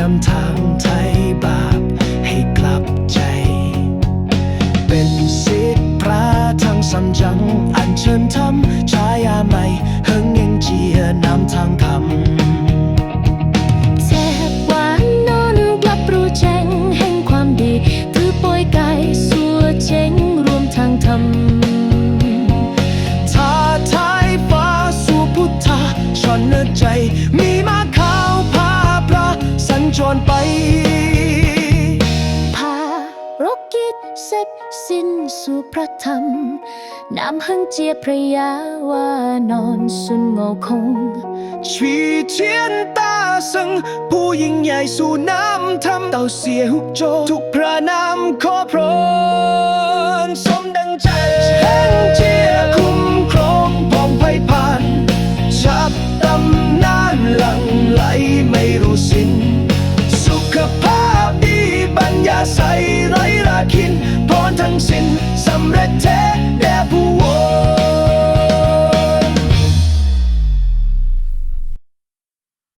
นำทางไทยบาปให้กลับใจ เป็นศิษย์พระทางสัมจัง อันเชิญทำชายาใหม่เฮิงเองเจียนำทางทำเจ็บหวานนอนกลับรู้แจงแห่งความดีถือปอยกายสัวเจงรวมทางธรรมทาทายฟ้าสู่พุทธชอนเนื้อใจมีมาค รไปภารกิจเสร็จสิ้นสู่พระธรรมน้ำหังเจียพระยาวานอนสุนโงคงชีเทียนตาสัง ผู้ยิ่งใหญ่สู่น้ำทำเต่าเสียหุกโจทุกพระนามขอพระ ใสไร้ราคินพรทั้งสิ้นสำเร็จ